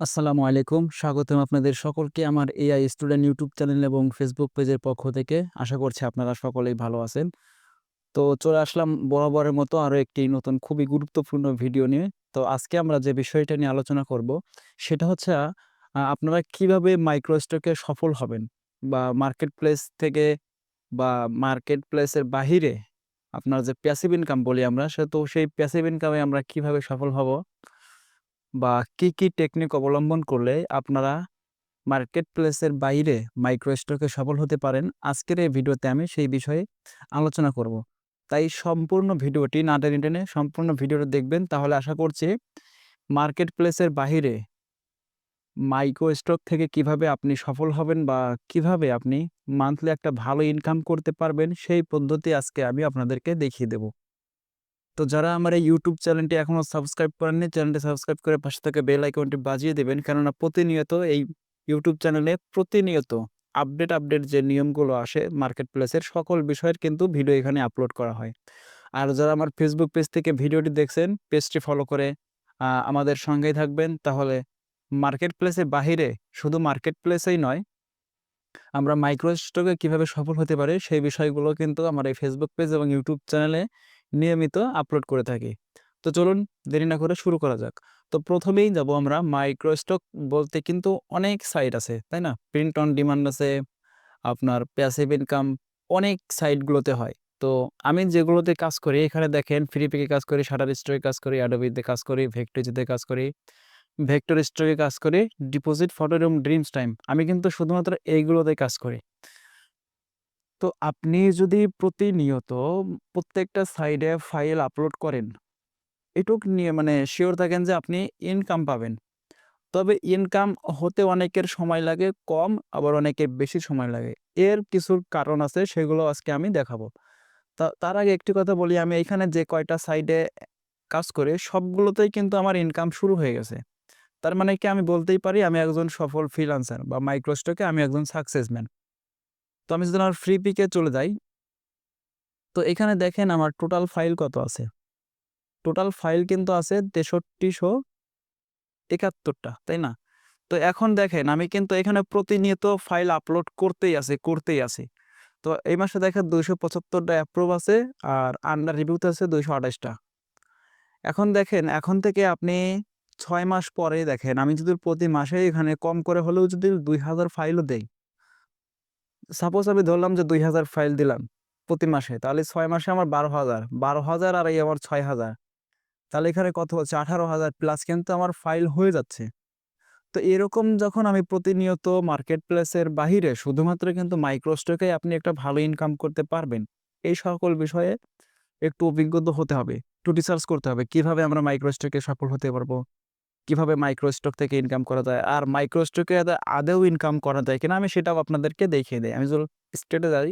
আসসালামু আলাইকুম। স্বাগতম আপনাদের সকলকে আমার এআই স্টুডেন্ট ইউটিউব চ্যানেল এবং ফেসবুক পেজের পক্ষ থেকে। আশা করছি আপনারা সকলেই ভালো আছেন। তো চলে আসলাম বরাবরের মতো আরও একটি নতুন খুবই গুরুত্বপূর্ণ ভিডিও নিয়ে। তো আজকে আমরা যে বিষয়টা নিয়ে আলোচনা করব, সেটা হচ্ছে আপনারা কীভাবে মাইক্রো স্টকে সফল হবেন বা মার্কেট প্লেস থেকে বা মার্কেট প্লেসের বাহিরে আপনার যে প্যাসিভ ইনকাম বলি আমরা, সে তো সেই প্যাসিভ ইনকামে আমরা কীভাবে সফল হব বা কি, কি টেকনিক অবলম্বন করলে আপনারা মার্কেট প্লেসের বাইরে মাইক্রো স্টকে সফল হতে পারেন। আজকের এই ভিডিওতে আমি সেই বিষয়ে আলোচনা করব। তাই সম্পূর্ণ ভিডিওটি না টেনে, টেনে সম্পূর্ণ ভিডিওটা দেখবেন তাহলে আশা করছি মার্কেট প্লেসের বাহিরে মাইক্রো স্টক থেকে কীভাবে আপনি সফল হবেন বা কীভাবে আপনি মান্থলি একটা ভালো ইনকাম করতে পারবেন সেই পদ্ধতি আজকে আমি আপনাদেরকে দেখিয়ে দেব। তো যারা আমার এই ইউটিউব চ্যানেলটি এখনও সাবস্ক্রাইব করেননি চ্যানেলটি সাবস্ক্রাইব করে পাশে থাকা বেল আইকনটি বাজিয়ে দেবেন। কেননা প্রতিনিয়ত এই ইউটিউব চ্যানেলে প্রতিনিয়ত আপডেট আপডেট যে নিয়মগুলো আসে মার্কেট প্লেসের সকল বিষয়ের কিন্তু ভিডিও এখানে আপলোড করা হয়। আর যারা আমার ফেসবুক পেজ থেকে ভিডিওটি দেখছেন পেজটি ফলো করে আমাদের সঙ্গেই থাকবেন। তাহলে মার্কেট প্লেসের বাহিরে শুধু মার্কেট প্লেসেই নয়, আমরা মাইক্রো স্টকে কীভাবে সফল হতে পারি, সেই বিষয়গুলো কিন্তু আমার এই ফেসবুক পেজ এবং ইউটিউব চ্যানেলে নিয়মিত আপলোড করে থাকি। তো চলুন দেরি না করে শুরু করা যাক। তো প্রথমেই যাব আমরা মাইক্রো স্টক বলতে কিন্তু অনেক সাইট আছে, তাই না? প্রিন্ট অন ডিমান্ড আছে, আপনার প্যাসিভ ইনকাম অনেক সাইটগুলোতে হয়। তো আমি যেগুলোতে কাজ করি, এখানে দেখেন ফ্রি পেকে কাজ করি শাটার স্টোরে কাজ করি অ্যাডোবিতে কাজ করি ভেক্টরিজিতে কাজ করি ভেক্টর স্টোরে কাজ করি ডিপোজিট ফটোরুম ড্রিমস টাইম আমি কিন্তু শুধুমাত্র এইগুলোতে কাজ করি। তো আপনি যদি প্রতিনিয়ত প্রত্যেকটা সাইডে ফাইল আপলোড করেন, এটুক নিয়ে মানে শিওর থাকেন যে আপনি ইনকাম পাবেন। তবে ইনকাম হতে অনেকের সময় লাগে, কম আবার অনেকের বেশি সময় লাগে। এর কিছু কারণ আছে, সেগুলো আজকে আমি দেখাবো। তা, তার আগে একটি কথা বলি, আমি এখানে যে কয়টা সাইডে কাজ করি, সবগুলোতেই কিন্তু আমার ইনকাম শুরু হয়ে গেছে। তার মানে কি আমি বলতেই পারি, আমি একজন সফল ফ্রিলান্সার বা মাইক্রোস্টকে আমি একজন সাকসেসম্যান তো আমি যদি আমার ফ্রি পিকে চলে যাই, তো এখানে দেখেন আমার টোটাল ফাইল কত আছে? টোটাল ফাইল কিন্তু আছে তেষট্টিশো একাত্তরটা, তাই না? তো এখন দেখেন আমি কিন্তু এখানে প্রতিনিয়ত ফাইল আপলোড করতেই আছে করতেই আছে। তো এই মাসে দেখেন দুইশো পঁচাত্তরটা অ্যাপ্রুভ আছে আর আন্ডার রিভিউতে আছে দুইশো আঠাশটা। এখন দেখেন, এখন থেকে আপনি ছয় মাস পরে দেখেন, আমি যদি প্রতি মাসে এখানে কম করে হলেও যদি দুই হাজার ফাইলও দেই সাপোজ আমি ধরলাম যে দুই হাজার ফাইল দিলাম প্রতি মাসে, তাহলে ছয় মাসে আমার বারো হাজার বারো হাজার আর এই আমার ছয় হাজার। তাহলে এখানে কত হচ্ছে? আঠারো হাজার প্লাস কিন্তু আমার ফাইল হয়ে যাচ্ছে। তো এরকম যখন আমি প্রতিনিয়ত মার্কেট প্লেসের বাহিরে শুধুমাত্র কিন্তু মাইক্রোস্টকে আপনি একটা ভালো ইনকাম করতে পারবেন, এই সকল বিষয়ে একটু অভিজ্ঞতা হতে হবে, একটু রিসার্চ করতে হবে, কীভাবে আমরা মাইক্রোস্টকে সফল হতে পারব। কীভাবে মাইক্রোস্টক থেকে ইনকাম করা যায় আর মাইক্রোস্টকে আদেও ইনকাম করা যায় কিনা আমি সেটাও আপনাদেরকে দেখিয়ে দিই। আমি যদি স্টেটে যাই।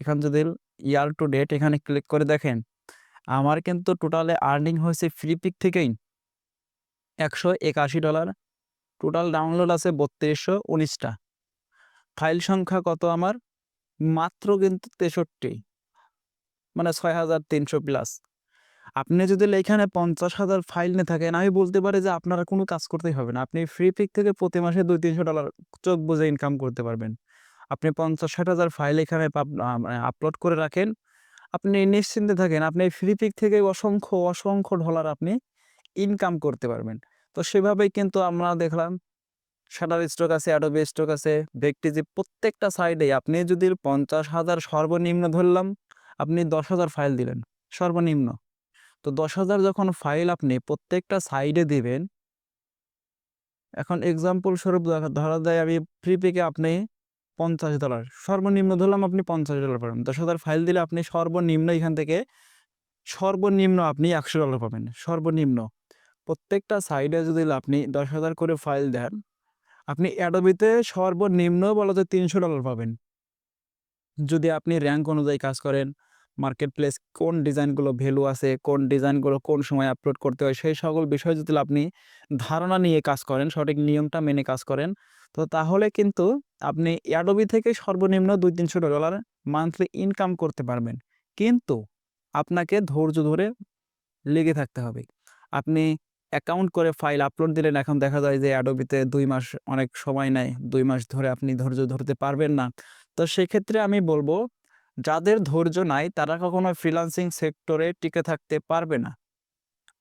এখান যদি ইয়ার টু ডেট এখানে ক্লিক করে দেখেন, আমার কিন্তু টোটালে আর্নিং হয়েছে ফ্রি পিক থেকেই একশো একাশি ডলার টোটাল ডাউনলোড আছে বত্রিশশো উনিশটা। ফাইল সংখ্যা কত আমার? মাত্র কিন্তু তেষট্টি। মানে ছয় হাজার তিনশো প্লাস আপনি যদি এখানে পঞ্চাশ হাজার ফাইল নিয়ে থাকেন, আমি বলতে পারি যে আপনারা কোনো কাজ করতেই হবে না। আপনি ফ্রি পিক থেকে প্রতি মাসে দুই তিনশো ডলার চোখ বুঝে ইনকাম করতে পারবেন। আপনি পঞ্চাশ ষাট হাজার ফাইল এখানে আপলোড করে রাখেন। আপনি নিশ্চিন্তে থাকেন, আপনি ফ্রি পিক থেকে অসংখ্য অসংখ্য ডলার আপনি ইনকাম করতে পারবেন। তো সেভাবেই কিন্তু আমরা দেখলাম শাটার স্টক আছে অ্যাডোবি স্টক আছে ভেক্টিজি প্রত্যেকটা সাইডে আপনি যদি পঞ্চাশ হাজার সর্বনিম্ন ধরলাম, আপনি দশ হাজার ফাইল দিলেন, সর্বনিম্ন। তো দশ হাজার যখন ফাইল আপনি প্রত্যেকটা সাইডে দিবেন, এখন এক্সাম্পল স্বরূপ ধরা যায় আমি ফ্রি পেকে আপনি পঞ্চাশ ডলার সর্বনিম্ন ধরলাম আপনি পঞ্চাশ ডলার পাবেন। দশ হাজার ফাইল দিলে আপনি সর্বনিম্ন এখান থেকে সর্বনিম্ন আপনি একশো ডলার পাবেন, সর্বনিম্ন। প্রত্যেকটা সাইডে যদি আপনি দশ হাজার করে ফাইল দেন, আপনি অ্যাডোবিতে সর্বনিম্ন বলা যায় তিনশো ডলার পাবেন। যদি আপনি র্যাঙ্ক অনুযায়ী কাজ করেন মার্কেট প্লেস কোন ডিজাইনগুলো ভ্যালু আছে, কোন ডিজাইনগুলো কোন সময় আপলোড করতে হয়, সেই সকল বিষয় যদি আপনি ধারণা নিয়ে কাজ করেন, সঠিক নিয়মটা মেনে কাজ করেন, তো তাহলে কিন্তু আপনি অ্যাডোবি থেকে সর্বনিম্ন দুই তিনশো ডলার মান্থলি ইনকাম করতে পারবেন কিন্তু আপনাকে ধৈর্য ধরে লেগে থাকতে হবে আপনি অ্যাকাউন্ট করে ফাইল আপলোড দিলেন, এখন দেখা যায় যে অ্যাডোবিতে দুই মাস অনেক সময় নেয়। দুই মাস ধরে আপনি ধৈর্য ধরতে পারবেন না। তো সেক্ষেত্রে আমি বলব যাদের ধৈর্য নাই তারা কখনো ফ্রিল্যান্সিং সেক্টরে টিকে থাকতে পারবে না।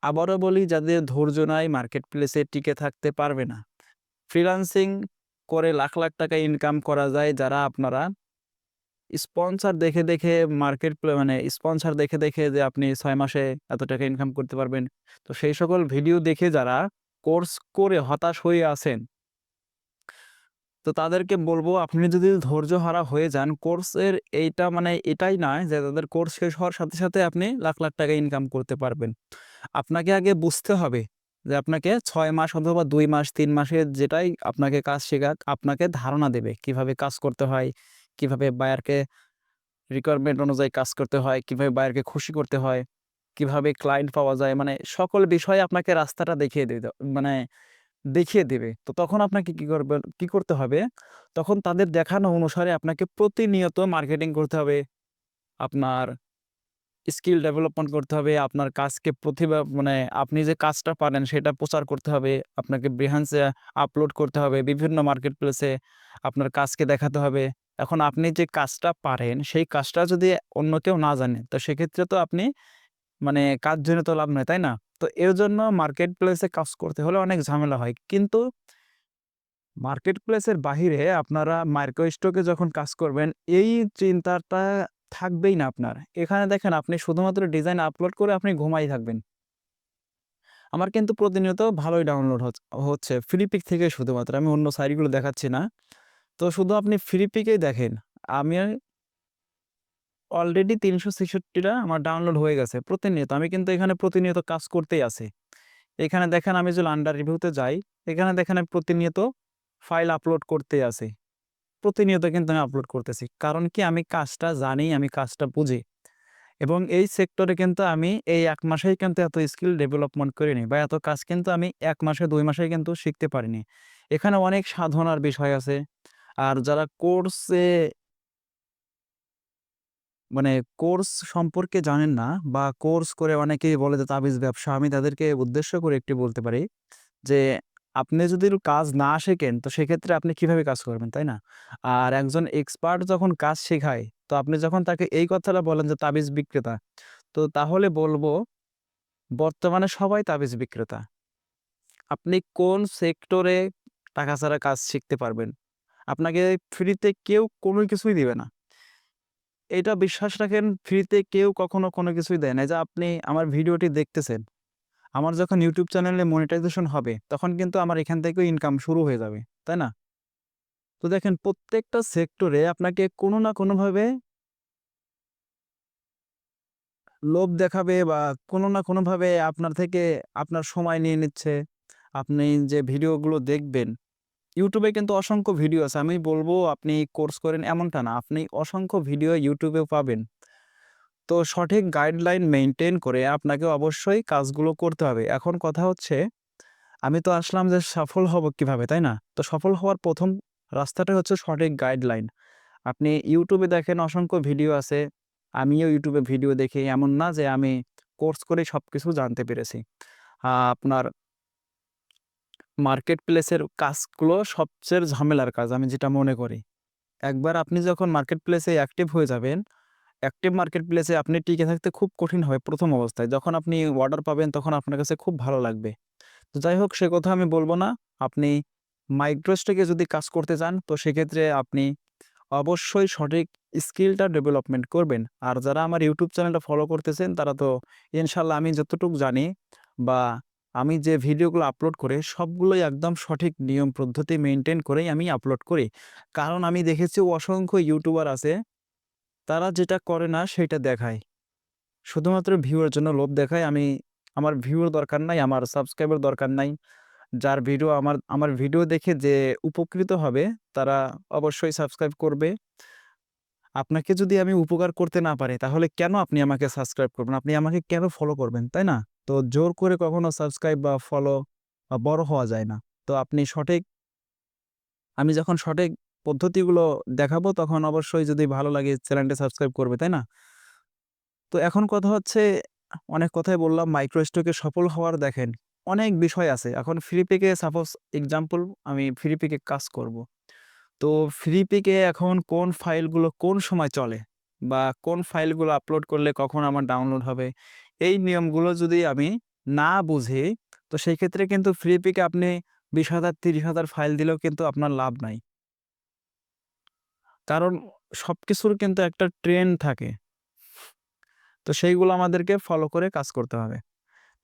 আবারও বলি যাদের ধৈর্য নাই মার্কেট প্লেসে টিকে থাকতে পারবে না। ফ্রিল্যান্সিং করে লাখ, লাখ টাকা ইনকাম করা যায় যারা আপনারা স্পন্সর দেখে, দেখে মার্কেট মানে স্পন্সর দেখে, দেখে যে আপনি ছয় মাসে এত টাকা ইনকাম করতে পারবেন। তো সেই সকল ভিডিও দেখে যারা কোর্স করে হতাশ হয়ে আছেন তো তাদেরকে বলব আপনি যদি ধৈর্যহারা হয়ে যান কোর্সের এইটা মানে এটাই নয় যে তাদের কোর্স শেষ হওয়ার সাথে, সাথে আপনি লাখ, লাখ টাকা ইনকাম করতে পারবেন। আপনাকে আগে বুঝতে হবে যে আপনাকে ছয় মাস অথবা দুই মাস তিন মাসের যেটাই আপনাকে কাজ শেখাক আপনাকে ধারণা দেবে কীভাবে কাজ করতে হয়, কীভাবে বায়ারকে রিকোয়ারমেন্ট অনুযায়ী কাজ করতে হয়, কীভাবে বায়ারকে খুশি করতে হয়, কীভাবে ক্লায়েন্ট পাওয়া যায় মানে সকল বিষয়ে আপনাকে রাস্তাটা দেখিয়ে দিতে মানে দেখিয়ে দেবে। তো তখন আপনাকে কি করবে, কি করতে হবে? তখন তাদের দেখানো অনুসারে আপনাকে প্রতিনিয়ত মার্কেটিং করতে হবে। আপনার স্কিল ডেভেলপমেন্ট করতে হবে। আপনার কাজকে প্রতিভা মানে আপনি যে কাজটা পারেন সেটা প্রচার করতে হবে। আপনাকে Behance আপলোড করতে হবে। বিভিন্ন মার্কেট প্লেসে আপনার কাজকে দেখাতে হবে। এখন আপনি যে কাজটা পারেন, সেই কাজটা যদি অন্য কেউ না জানে, তো সেক্ষেত্রে তো আপনি মানে কাজ জেনে তো লাভ নাই, তাই না? তো এর জন্য মার্কেট প্লেসে কাজ করতে হলে অনেক ঝামেলা হয়। কিন্তু মার্কেট প্লেসের বাহিরে আপনারা মাইক্রো স্টকে যখন কাজ করবেন এই চিন্তাটা থাকবেই না আপনার। এখানে দেখেন আপনি শুধুমাত্র ডিজাইন আপলোড করে আপনি ঘুমাই থাকবেন। আমার কিন্তু প্রতিনিয়ত ভালোই ডাউনলোড হচ্ছে ফ্লিপিক থেকে শুধুমাত্র। আমি অন্য সাইটগুলো দেখাচ্ছি না। তো শুধু আপনি ফ্লিপিকেই দেখেন। আমি অলরেডি তিনশো ছেষট্টিটা আমার ডাউনলোড হয়ে গেছে প্রতিনিয়ত। আমি কিন্তু এখানে প্রতিনিয়ত কাজ করতেই আছি। এখানে দেখেন আমি যদি আন্ডার রিভিউতে যাই, এখানে দেখেন আমি প্রতিনিয়ত ফাইল আপলোড করতেই আছি। প্রতিনিয়ত কিন্তু আমি আপলোড করতেছি। কারণ কি আমি কাজটা জানি, আমি কাজটা বুঝি। এবং এই সেক্টরে কিন্তু আমি এই এক মাসেই কিন্তু এত স্কিল ডেভেলপমেন্ট করিনি বা এত কাজ কিন্তু আমি এক মাসে দুই মাসেই কিন্তু শিখতে পারিনি। এখানে অনেক সাধনার বিষয় আছে। আর যারা কোর্সে মানে কোর্স সম্পর্কে জানেন না বা কোর্স করে অনেকেই বলে যে তাবিজ ব্যবসা। আমি তাদেরকে উদ্দেশ্য করে একটি বলতে পারি যে, আপনি যদি কাজ না শেখেন তো সেক্ষেত্রে আপনি কীভাবে কাজ করবেন, তাই না? আর একজন এক্সপার্ট যখন কাজ শেখায় তো আপনি যখন তাকে এই কথাটা বলেন যে তাবিজ বিক্রেতা, তো তাহলে বলব বর্তমানে সবাই তাবিজ বিক্রেতা। আপনি কোন সেক্টরে টাকা ছাড়া কাজ শিখতে পারবেন? আপনাকে ফ্রিতে কেউ কোনো কিছুই দিবে না। এটা বিশ্বাস রাখেন ফ্রিতে কেউ কখনো কোনো কিছুই দেয় না। যে আপনি আমার ভিডিওটি দেখতেছেন। আমার যখন ইউটিউব চ্যানেলে মনিটাইজেশন হবে তখন কিন্তু আমার এখান থেকেও ইনকাম শুরু হয়ে যাবে। তাই না? তো দেখেন প্রত্যেকটা সেক্টরে আপনাকে কোনো না কোনোভাবে লোভ দেখাবে বা কোনো না কোনোভাবে আপনার থেকে আপনার সময় নিয়ে নিচ্ছে। আপনি যে ভিডিওগুলো দেখবেন, ইউটিউবে কিন্তু অসংখ্য ভিডিও আছে। আমি বলব আপনি কোর্স করেন এমনটা না। আপনি অসংখ্য ভিডিও ইউটিউবেও পাবেন। তো সঠিক গাইডলাইন মেনটেন করে আপনাকে অবশ্যই কাজগুলো করতে হবে। এখন কথা হচ্ছে আমি তো আসলাম যে সফল হব কীভাবে, তাই না? তো সফল হওয়ার প্রথম রাস্তাটাই হচ্ছে সঠিক গাইডলাইন। আপনি ইউটিউবে দেখেন অসংখ্য ভিডিও আছে। আমিও ইউটিউবে ভিডিও দেখি। এমন না যে আমি কোর্স করেই সবকিছু জানতে পেরেছি। আপনার মার্কেট প্লেসের কাজগুলো সবচেয়ে ঝামেলার কাজ আমি যেটা মনে করি। একবার আপনি যখন মার্কেট প্লেসে অ্যাক্টিভ হয়ে যাবেন, অ্যাক্টিভ মার্কেট প্লেসে আপনি টিকে থাকতে খুব কঠিন হবে প্রথম অবস্থায়। যখন আপনি অর্ডার পাবেন তখন আপনার কাছে খুব ভালো লাগবে। তো যাই হোক সে কথা আমি বলব না। আপনি মাইক্রোস্টেকে যদি কাজ করতে চান তো সেক্ষেত্রে আপনি অবশ্যই সঠিক স্কিলটা ডেভেলপমেন্ট করবেন। আর যারা আমার ইউটিউব চ্যানেলটা ফলো করতেছেন তারা তো ইনশাআল্লাহ আমি যতটুকু জানি বা আমি যে ভিডিওগুলো আপলোড করে সবগুলোই একদম সঠিক নিয়ম পদ্ধতি মেনটেন করেই আমি আপলোড করি। কারণ আমি দেখেছি অসংখ্য ইউটিউবার আছে, তারা যেটা করে না সেটা দেখায়। শুধুমাত্র ভিউয়ের জন্য লোভ দেখায়। আমি আমার ভিউর দরকার নাই, আমার সাবস্ক্রাইবার দরকার নাই। যার ভিডিও আমার আমার ভিডিও দেখে যে উপকৃত হবে তারা অবশ্যই সাবস্ক্রাইব করবে। আপনাকে যদি আমি উপকার করতে না পারি তাহলে কেন আপনি আমাকে সাবস্ক্রাইব করবেন? আপনি আমাকে কেন ফলো করবেন, তাই না? তো জোর করে কখনো সাবস্ক্রাইব বা ফলো বা বড় হওয়া যায় না। তো আপনি সঠিক আমি যখন সঠিক পদ্ধতিগুলো দেখাবো তখন অবশ্যই যদি ভালো লাগে চ্যানেলটা সাবস্ক্রাইব করবে, তাই না? তো এখন কথা হচ্ছে অনেক কথাই বললাম মাইক্রো স্টকে সফল হওয়ার দেখেন অনেক বিষয় আছে। এখন ফ্রি পিকে সাপোজ এক্সাম্পল আমি ফ্রি পিকে কাজ করব। তো ফ্রি পিকে এখন কোন ফাইলগুলো কোন সময় চলে বা কোন ফাইলগুলো আপলোড করলে কখন আমার ডাউনলোড হবে, এই নিয়মগুলো যদি আমি না বুঝি, তো সেই ক্ষেত্রে কিন্তু ফ্রি পিকে আপনি বিশ হাজার তিরিশ হাজার ফাইল দিলেও কিন্তু আপনার লাভ নাই। কারণ সব কিছুর কিন্তু একটা ট্রেন্ড থাকে। তো সেইগুলো আমাদেরকে ফলো করে কাজ করতে হবে।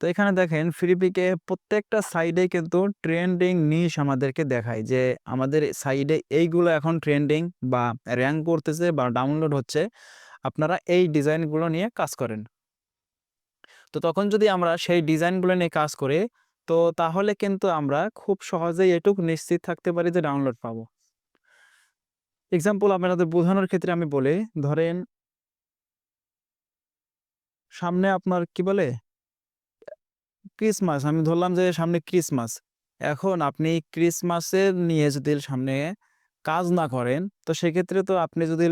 তো এখানে দেখেন ফ্রি পিকে প্রত্যেকটা সাইডে কিন্তু ট্রেন্ডিং নিশ আমাদেরকে দেখায় যে আমাদের সাইডে এইগুলো এখন ট্রেন্ডিং বা র্যাঙ্ক করতেছে বা ডাউনলোড হচ্ছে। আপনারা এই ডিজাইনগুলো নিয়ে কাজ করেন। তো তখন যদি আমরা সেই ডিজাইনগুলো নিয়ে কাজ করি, তো তাহলে কিন্তু আমরা খুব সহজেই এটুক নিশ্চিত থাকতে পারি যে ডাউনলোড পাবো। এক্সাম্পল আপনাদের বোঝানোর ক্ষেত্রে আমি বলি, ধরেন সামনে আপনার কি বলে? ক্রিসমাস। আমি ধরলাম যে সামনে ক্রিসমাস। এখন আপনি ক্রিসমাসের নিয়ে যদি সামনে কাজ না করেন, তো সেক্ষেত্রে তো আপনি যদি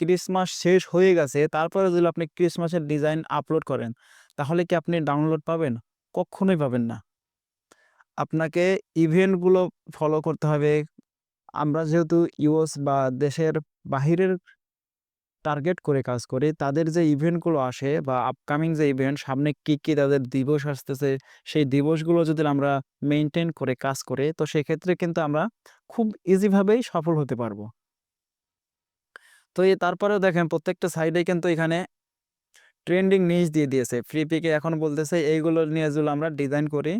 ক্রিসমাস শেষ হয়ে গেছে, তারপরে যদি আপনি ক্রিসমাসের ডিজাইন আপলোড করেন, তাহলে কি আপনি ডাউনলোড পাবেন? কক্ষনোই পাবেন না। আপনাকে ইভেন্টগুলো ফলো করতে হবে। আমরা যেহেতু ইউএস বা দেশের বাহিরের টার্গেট করে কাজ করি, তাদের যে ইভেন্টগুলো আসে বা আপকামিং যে ইভেন্ট সামনে কি, কি তাদের দিবস আসতেছে, সেই দিবসগুলো যদি আমরা মেনটেন করে কাজ করি, তো সেক্ষেত্রে কিন্তু আমরা খুব ইজিভাবেই সফল হতে পারব। তো এ তারপরেও দেখেন প্রত্যেকটা সাইডে কিন্তু এখানে ট্রেন্ডিং নিশ দিয়ে দিয়েছে। ফ্রি পিকে এখন বলতেছে এইগুলো নিয়ে যদি আমরা ডিজাইন করি,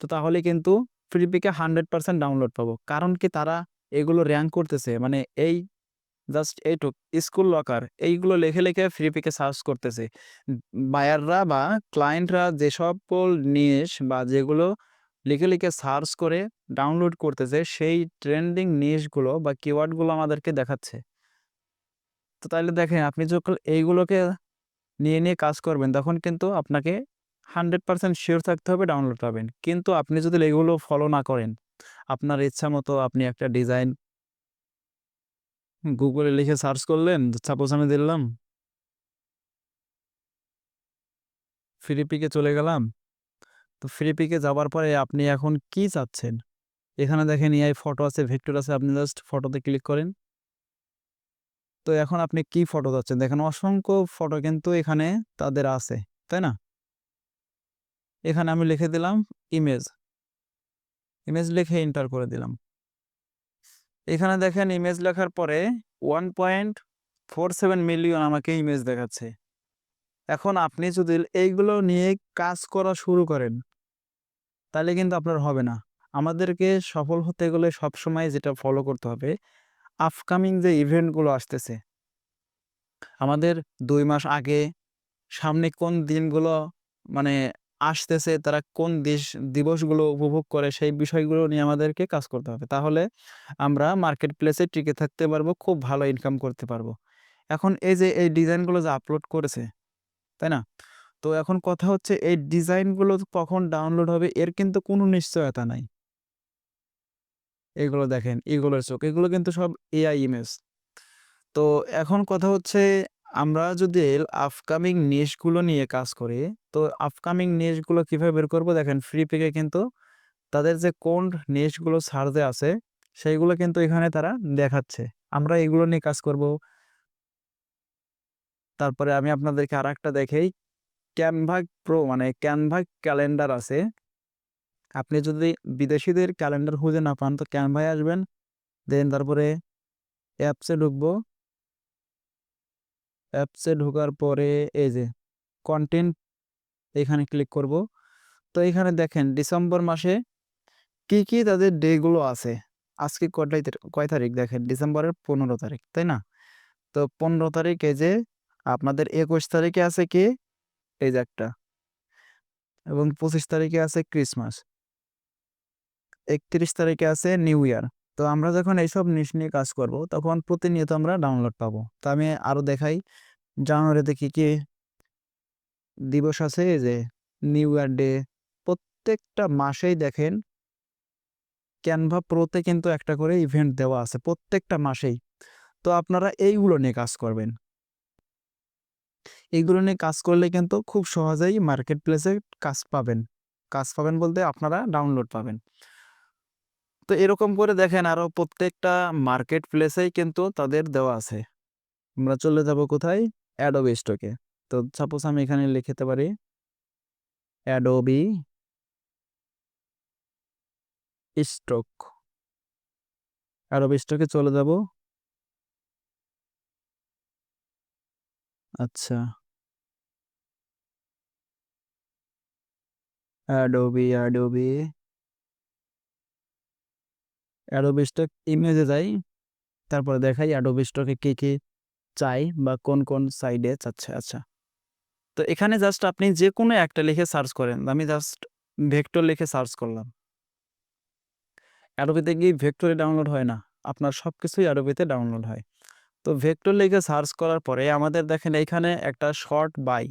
তো তাহলে কিন্তু ফ্রি পিকে 100% ডাউনলোড পাবো। কারণ কি তারা এগুলো র্যাঙ্ক করতেছে। মানে এই জাস্ট এইটুক স্কুল লকার এইগুলো লিখে, লিখে ফ্রি পিকে সার্চ করতেছে। বায়াররা বা ক্লায়েন্টরা যে সকল নিশ বা যেগুলো লিখে, লিখে সার্চ করে ডাউনলোড করতেছে, সেই ট্রেন্ডিং নিশগুলো বা কিওয়ার্ডগুলো আমাদেরকে দেখাচ্ছে। তো তাইলে দেখেন আপনি যখন এইগুলোকে নিয়ে, নিয়ে কাজ করবেন, তখন কিন্তু আপনাকে 100% শিওর থাকতে হবে ডাউনলোড পাবেন। কিন্তু আপনি যদি এগুলো ফলো না করেন, আপনার ইচ্ছা মতো আপনি একটা ডিজাইন গুগলে লিখে সার্চ করলেন, সাপোজ আমি দিলাম ফ্রি পিকে চলে গেলাম। তো ফ্রি পিকে যাওয়ার পরে আপনি এখন কি চাচ্ছেন? এখানে দেখেন এআই ফটো আছে, ভেক্টর আছে। আপনি জাস্ট ফটোতে ক্লিক করেন। তো এখন আপনি কি ফটো চাচ্ছেন? দেখেন অসংখ্য ফটো কিন্তু এখানে তাদের আছে, তাই না? এখানে আমি লিখে দিলাম ইমেজ। ইমেজ লিখে এন্টার করে দিলাম। এখানে দেখেন ইমেজ লেখার পরে 1.47 মিলিয়ন আমাকে ইমেজ দেখাচ্ছে। এখন আপনি যদি এইগুলো নিয়ে কাজ করা শুরু করেন, তাহলে কিন্তু আপনার হবে না। আমাদেরকে সফল হতে গেলে সবসময় যেটা ফলো করতে হবে, আপকামিং যে ইভেন্টগুলো আসতেছে আমাদের দুই মাস আগে সামনে কোন দিনগুলো মানে আসতেছে, তারা কোন দেশ দিবসগুলো উপভোগ করে, সেই বিষয়গুলো নিয়ে আমাদেরকে কাজ করতে হবে। তাহলে আমরা মার্কেট প্লেসে টিকে থাকতে পারব, খুব ভালো ইনকাম করতে পারব। এখন এই যে এই ডিজাইনগুলো যে আপলোড করেছে, তাই না? তো এখন কথা হচ্ছে এই ডিজাইনগুলো কখন ডাউনলোড হবে এর কিন্তু কোনো নিশ্চয়তা নাই। এগুলো দেখেন, এগুলোর চোখ, এগুলো কিন্তু সব এআই ইমেজ। তো এখন কথা হচ্ছে আমরা যদি আপকামিং নিশগুলো নিয়ে কাজ করি, তো আপকামিং নিশগুলো কীভাবে বের করব? দেখেন ফ্রি পেকে কিন্তু তাদের যে কোন নিশগুলো সার্চে আছে, সেইগুলো কিন্তু এখানে তারা দেখাচ্ছে। আমরা এগুলো নিয়ে কাজ করব। তারপরে আমি আপনাদেরকে আরেকটা দেখাই। ক্যানভা প্রো মানে ক্যানভা ক্যালেন্ডার আছে। আপনি যদি বিদেশিদের ক্যালেন্ডার খুঁজে না পান, তো ক্যানভায় আসবেন। দেন তারপরে অ্যাপসে ঢুকবো। অ্যাপসে ঢোকার পরে এই যে কন্টেন্ট এখানে ক্লিক করব। তো এখানে দেখেন ডিসেম্বর মাসে কি, কি তাদের ডেগুলো আছে। আজকে কটাই কয় তারিখ দেখেন ডিসেম্বরের ১৫ তারিখ, তাই না? তো ১৫ তারিখ এই যে আপনাদের ২১ তারিখে আছে কি? এই যে একটা। এবং ২৫ তারিখে আছে ক্রিসমাস। ৩১ তারিখে আছে নিউ ইয়ার। তো আমরা যখন এইসব নিশ নিয়ে কাজ করব, তখন প্রতিনিয়ত আমরা ডাউনলোড পাবো। তো আমি আরও দেখাই জানুয়ারিতে কি, কি দিবস আছে যে নিউ ইয়ার ডে। প্রত্যেকটা মাসেই দেখেন ক্যানভা প্রোতে কিন্তু একটা করে ইভেন্ট দেওয়া আছে প্রত্যেকটা মাসেই। তো আপনারা এইগুলো নিয়ে কাজ করবেন। এইগুলো নিয়ে কাজ করলে কিন্তু খুব সহজেই মার্কেট প্লেসে কাজ পাবেন। কাজ পাবেন বলতে আপনারা ডাউনলোড পাবেন তো এরকম করে দেখেন আরও প্রত্যেকটা মার্কেট প্লেসেই কিন্তু তাদের দেওয়া আছে। আমরা চলে যাব কোথায়? অ্যাডোবি স্টকে তো সাপোজ আমি এখানে লিখতে পারি অ্যাডোবি স্টক অ্যাডোবি স্টকে চলে যাব। আচ্ছা। অ্যাডোবি অ্যাডোবি অ্যাডোবি স্টক ইমেজে যাই, তারপরে দেখাই অ্যাডোবি স্টকে কী কী চাই বা কোন কোন সাইডে চাচ্ছে আচ্ছা। তো এখানে জাস্ট আপনি যে কোনো একটা লিখে সার্চ করেন, আমি জাস্ট ভেক্টর লিখে সার্চ করলাম। অ্যাডোবিতে গিয়ে ভেক্টরে ডাউনলোড হয় না, আপনার সব কিছুই অ্যাডোবিতে ডাউনলোড হয়। তো ভেক্টর লিখে সার্চ করার পরে আমাদের দেখেন এইখানে একটা শর্ট বাই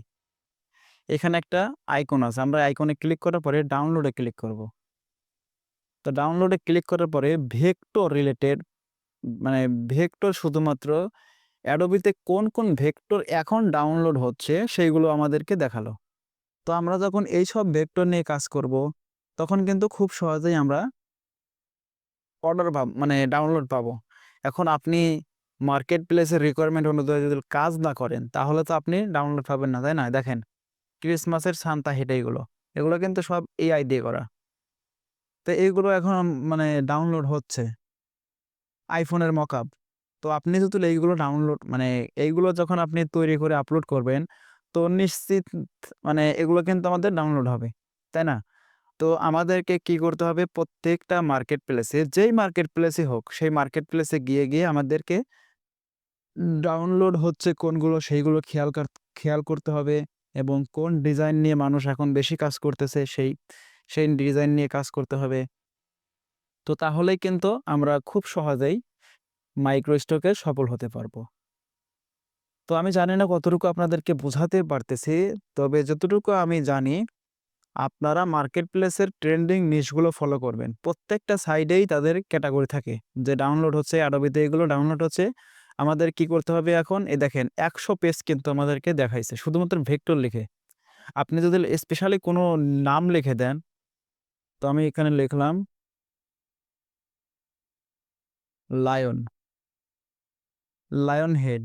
এখানে একটা আইকন আছে, আমরা আইকনে ক্লিক করার পরে ডাউনলোডে ক্লিক করব। তো ডাউনলোডে ক্লিক করার পরে ভেক্টর রিলেটেড মানে ভেক্টর শুধুমাত্র অ্যাডোবিতে কোন কোন ভেক্টর এখন ডাউনলোড হচ্ছে সেইগুলো আমাদেরকে দেখাল। তো আমরা যখন এই সব ভেক্টর নিয়ে কাজ করব, তখন কিন্তু খুব সহজেই আমরা অর্ডার পাব মানে ডাউনলোড পাবো। এখন আপনি মার্কেট প্লেসের রিকোয়ারমেন্ট অনুযায়ী যদি কাজ না করেন, তাহলে তো আপনি ডাউনলোড পাবেন না, তাই না? দেখেন ক্রিসমাসের সান্তা হেঁটে এগুলো এগুলো কিন্তু সব এআই দিয়ে করা। তো এইগুলো এখন মানে ডাউনলোড হচ্ছে। আইফোনের মকআপ তো আপনি যদি এইগুলো ডাউনলোড মানে এইগুলো যখন আপনি তৈরি করে আপলোড করবেন, তো নিশ্চিত মানে এগুলো কিন্তু আমাদের ডাউনলোড হবে, তাই না? তো আমাদেরকে কি করতে হবে? প্রত্যেকটা মার্কেট প্লেসে যেই মার্কেট প্লেসে হোক, সেই মার্কেট প্লেসে গিয়ে গিয়ে আমাদেরকে ডাউনলোড হচ্ছে কোনগুলো, সেইগুলো খেয়াল খেয়াল করতে হবে। এবং কোন ডিজাইন নিয়ে মানুষ এখন বেশি কাজ করতেছে, সেই সেই ডিজাইন নিয়ে কাজ করতে হবে। তো তাহলেই কিন্তু আমরা খুব সহজেই মাইক্রো স্টকে সফল হতে পারব। তো আমি জানি না কতটুকু আপনাদেরকে বোঝাতে পারতেছি, তবে যতটুকু আমি জানি, আপনারা মার্কেট প্লেসের ট্রেন্ডিং নিশগুলো ফলো করবেন। প্রত্যেকটা সাইডেই তাদের ক্যাটাগরি থাকে, যে ডাউনলোড হচ্ছে অ্যাডোবিতে এগুলো ডাউনলোড হচ্ছে। আমাদের কি করতে হবে এখন? এ দেখেন, একশো পেজ কিন্তু আমাদেরকে দেখাইছে, শুধুমাত্র ভেক্টর লিখে। আপনি যদি স্পেশালি কোনো নাম লিখে দেন তো আমি এখানে লিখলাম লায়ন লায়ন হেড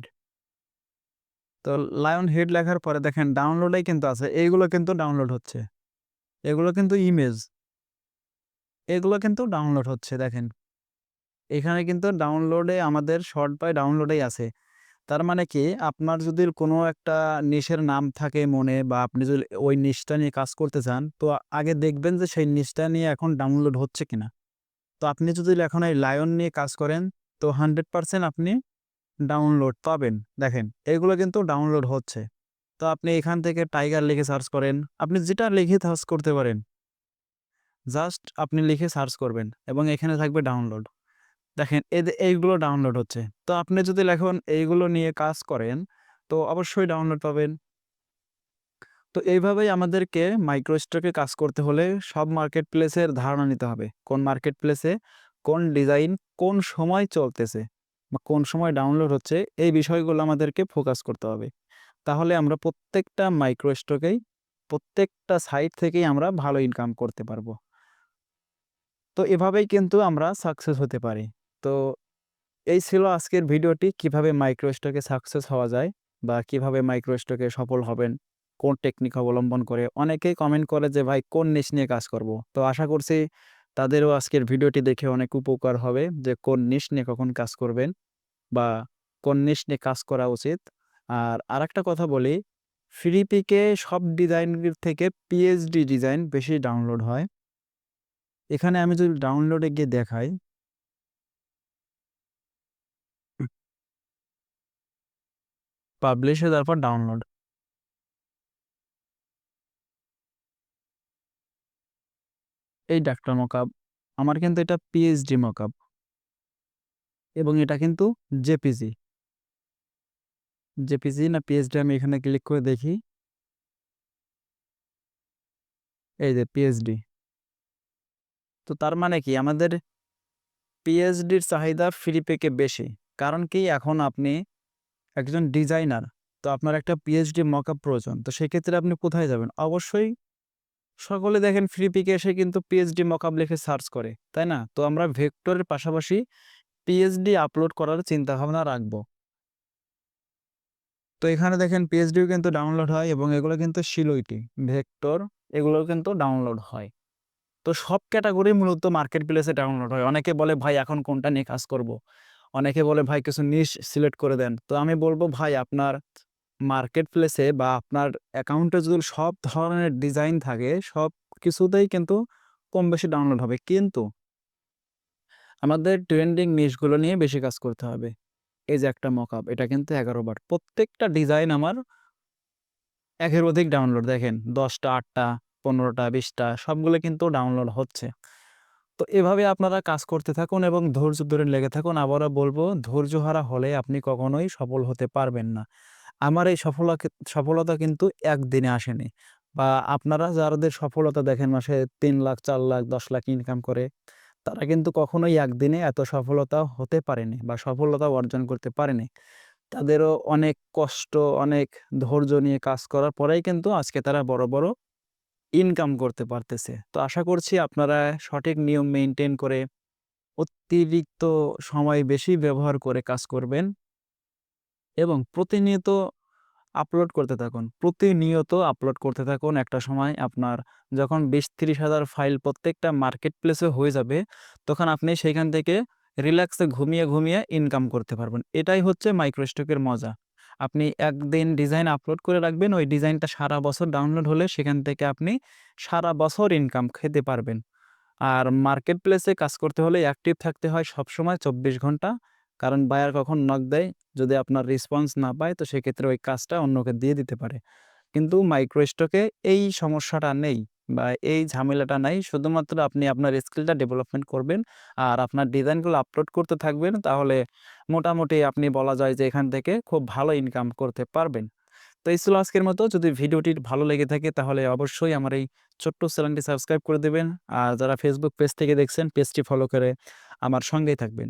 তো লায়ন হেড লেখার পরে দেখেন ডাউনলোডেই কিন্তু আছে, এইগুলো কিন্তু ডাউনলোড হচ্ছে। এগুলো কিন্তু ইমেজ এগুলো কিন্তু ডাউনলোড হচ্ছে, দেখেন। এখানে কিন্তু ডাউনলোডে আমাদের শর্ট বাই ডাউনলোডেই আছে। তার মানে কি? আপনার যদি কোনো একটা নিশের নাম থাকে মনে বা আপনি যদি ওই নিশটা নিয়ে কাজ করতে চান, তো আগে দেখবেন যে সেই নিশটা নিয়ে এখন ডাউনলোড হচ্ছে কিনা। তো আপনি যদি এখন এই লায়ন নিয়ে কাজ করেন, তো হান্ড্রেড পারসেন্ট আপনি ডাউনলোড পাবেন। দেখেন, এগুলো কিন্তু ডাউনলোড হচ্ছে। তো আপনি এখান থেকে টাইগার লিখে সার্চ করেন। আপনি যেটা লিখে সার্চ করতে পারেন জাস্ট আপনি লিখে সার্চ করবেন এবং এখানে থাকবে ডাউনলোড দেখেন এইগুলো ডাউনলোড হচ্ছে। তো আপনি যদি লেখন এইগুলো নিয়ে কাজ করেন, তো অবশ্যই ডাউনলোড পাবেন। তো এইভাবেই আমাদেরকে মাইক্রোস্টকে কাজ করতে হলে সব মার্কেট প্লেসের ধারণা নিতে হবে। কোন মার্কেট প্লেসে কোন ডিজাইন কোন সময় চলতেছে বা কোন সময় ডাউনলোড হচ্ছে, এই বিষয়গুলো আমাদেরকে ফোকাস করতে হবে। তাহলে আমরা প্রত্যেকটা মাইক্রোস্টকেই প্রত্যেকটা সাইট থেকেই আমরা ভালো ইনকাম করতে পারব। তো এভাবেই কিন্তু আমরা সাকসেস হতে পারি। তো এই ছিল আজকের ভিডিওটি, কীভাবে মাইক্রোস্টকে সাকসেস হওয়া যায় বা কীভাবে মাইক্রোস্টকে সফল হবেন, কোন টেকনিক অবলম্বন করে, অনেকেই কমেন্ট করে যে, ভাই, কোন নিশ নিয়ে কাজ করব? তো আশা করছি তাদেরও আজকের ভিডিওটি দেখে অনেক উপকার হবে যে, কোন নিশ নিয়ে কখন কাজ করবেন বা কোন নিশ নিয়ে কাজ করা উচিত। আর আরেকটা কথা বলি ফ্রি পিকে সব ডিজাইনের থেকে পিএইচডি ডিজাইন বেশি ডাউনলোড হয়। এখানে আমি যদি ডাউনলোডে গিয়ে দেখাই পাবলিশে তারপর ডাউনলোড এই ডাক্তার মকআপ আমার কিন্তু এটা পিএইচডি মকআপ এবং এটা কিন্তু জেপিজি জেপিজি না পিএইচডি আমি এখানে ক্লিক করে দেখি। এই যে পিএইচডি তো তার মানে কি? আমাদের পিএইচডির চাহিদা ফ্রি পেকে বেশি। কারণ কি? এখন আপনি একজন ডিজাইনার তো আপনার একটা পিএইচডি মকআপ প্রয়োজন তো সেক্ষেত্রে আপনি কোথায় যাবেন অবশ্যই সকলে দেখেন ফ্রি পিকে এসে কিন্তু পিএইচডি মকআপ লিখে সার্চ করে, তাই না? তো আমরা ভেক্টরের পাশাপাশি পিএইচডি আপলোড করার চিন্তাভাবনা রাখব। তো এখানে দেখেন পিএইচডিও কিন্তু ডাউনলোড হয় এবং এগুলো কিন্তু শিলইটি, ভেক্টর এগুলো কিন্তু ডাউনলোড হয়। তো সব ক্যাটাগরি মূলত মার্কেট প্লেসে ডাউনলোড হয়। অনেকে বলে ভাই এখন কোনটা নিয়ে কাজ করব? অনেকে বলে ভাই কিছু নিশ সিলেক্ট করে দেন। তো আমি বলব ভাই আপনার মার্কেট প্লেসে বা আপনার অ্যাকাউন্টে যদি সব ধরনের ডিজাইন থাকে সব কিছুতেই কিন্তু কম বেশি ডাউনলোড হবে। কিন্তু আমাদের ট্রেন্ডিং নিশগুলো নিয়ে বেশি কাজ করতে হবে। এই যে একটা মকআপ এটা কিন্তু ১১ বার। প্রত্যেকটা ডিজাইন আমার একের অধিক ডাউনলোড দেখেন ১০ টা, ৮ টা, ১৫ টা, ২০ টা সবগুলো কিন্তু ডাউনলোড হচ্ছে। তো এভাবে আপনারা কাজ করতে থাকুন এবং ধৈর্য ধরে লেগে থাকুন। আবারও বলব ধৈর্যহারা হলে আপনি কখনোই সফল হতে পারবেন না। আমার এই সফলতা সফলতা কিন্তু একদিনে আসেনি। বা আপনারা যাদের সফলতা দেখেন মাসে তিন লাখ, চার লাখ, ১০ লাখ ইনকাম করে তারা কিন্তু কখনোই একদিনে এত সফলতা হতে পারেনি বা সফলতা অর্জন করতে পারেনি। তাদেরও অনেক কষ্ট, অনেক ধৈর্য নিয়ে কাজ করার পরেই কিন্তু আজকে তারা বড়, বড় ইনকাম করতে পারতেছে। তো আশা করছি আপনারা সঠিক নিয়ম মেনটেন করে অতিরিক্ত সময় বেশি ব্যবহার করে কাজ করবেন। এবং প্রতিনিয়ত আপলোড করতে থাকুন। প্রতিনিয়ত আপলোড করতে থাকুন। একটা সময় আপনার যখন ২০-৩০ হাজার ফাইল প্রত্যেকটা মার্কেট প্লেসে হয়ে যাবে, তখন আপনি সেইখান থেকে রিল্যাক্সে ঘুমিয়ে, ঘুমিয়ে ইনকাম করতে পারবেন। এটাই হচ্ছে মাইক্রোস্টকের মজা। আপনি একদিন ডিজাইন আপলোড করে রাখবেন, ওই ডিজাইনটা সারা বছর ডাউনলোড হলে সেখান থেকে আপনি সারা বছর ইনকাম খেতে পারবেন। আর মার্কেট প্লেসে কাজ করতে হলে অ্যাক্টিভ থাকতে হয় সবসময় ২৪ ঘণ্টা। কারণ বায়ার কখন নক দেয়, যদি আপনার রেসপন্স না পায় তো সেক্ষেত্রে ওই কাজটা অন্যকে দিয়ে দিতে পারে। কিন্তু মাইক্রোস্টকে এই সমস্যাটা নেই বা এই ঝামেলাটা নাই। শুধুমাত্র আপনি আপনার স্কিলটা ডেভেলপমেন্ট করবেন আর আপনার ডিজাইনগুলো আপলোড করতে থাকবেন তাহলে মোটামুটি আপনি বলা যায় যে এখান থেকে খুব ভালো ইনকাম করতে পারবেন। তো এই ছিল আজকের মতো। যদি ভিডিওটি ভালো লেগে থাকে তাহলে অবশ্যই আমার এই ছোট্ট চ্যানেলটি সাবস্ক্রাইব করে দেবেন আর যারা ফেসবুক পেজ থেকে দেখছেন পেজটি ফলো করে আমার সঙ্গেই থাকবেন।